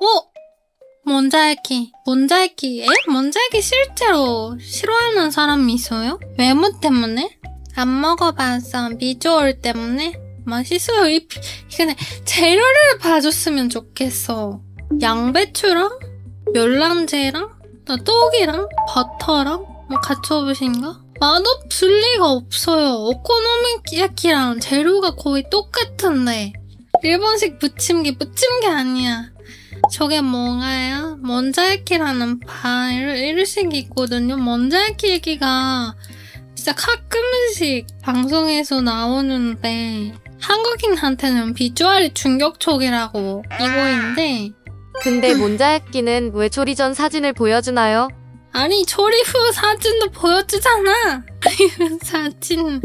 어? 먼자알기. 먼자알기. 에? 먼자알기 실제로 싫어하는 사람이 있어요? 외모 때문에? 안 먹어봐서 비주얼 때문에? 맛있어요. 이, 피- 근데 재료를 봐줬으면 좋겠어. 양배추랑 멸랑제랑 나 떡이랑 버터랑 뭐 가츠오부시인가? 맛없을 리가 없어요. 오코노미야키랑 재료가 거의 똑같은데 일본식 부침개 부침개 아니야. 저게 뭔가요? 먼자야키라는 바 이름식이 있거든요. 먼자야키 얘기가 진짜 가끔씩 방송에서 나오는데 한국인한테는 비주얼이 충격적이라고 이거인데 근데 몬자야끼는 왜 조리 전 사진을 보여주나요? 아니 조리 후 사진도 보여주잖아. 이 사진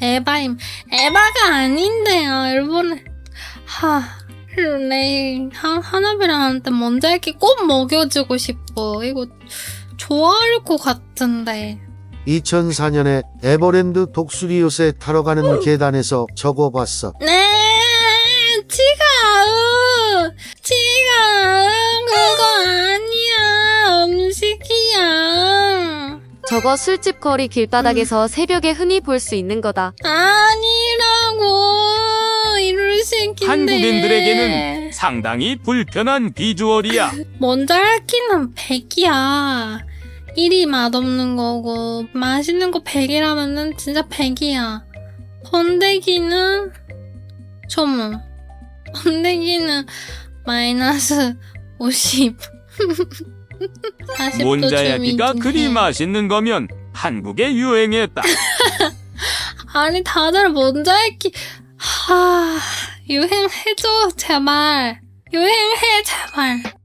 에바임 에바가 아닌데요. 일본에 하 내일 하- 하나비랑한테 먼저 이렇게 꼭 먹여주고 싶어. 이거 좋아할 것 같은데. 2004년에 에버랜드 독수리 요새 타러 가는 계단에서 적어봤어. 네 지가우 지가우 그거 아니야 음식이야. 저거 술집 거리 길바닥에서 새벽에 흔히 볼 수 있는 거다. 아니라고 새끼인데 한국인들에게는 상당히 불편한 비주얼이야. 먼저 할기는 100이야. 1이 맛없는 거고 맛있는 거 100이라면은 진짜 100이야. 번데기는 초무 번데기는 마이너스 50 40도 몬자야끼가 그리 맛있는 거면 한국에 유행했다. 아니 다들 할기 하 유행해줘 제발. 유행해 제발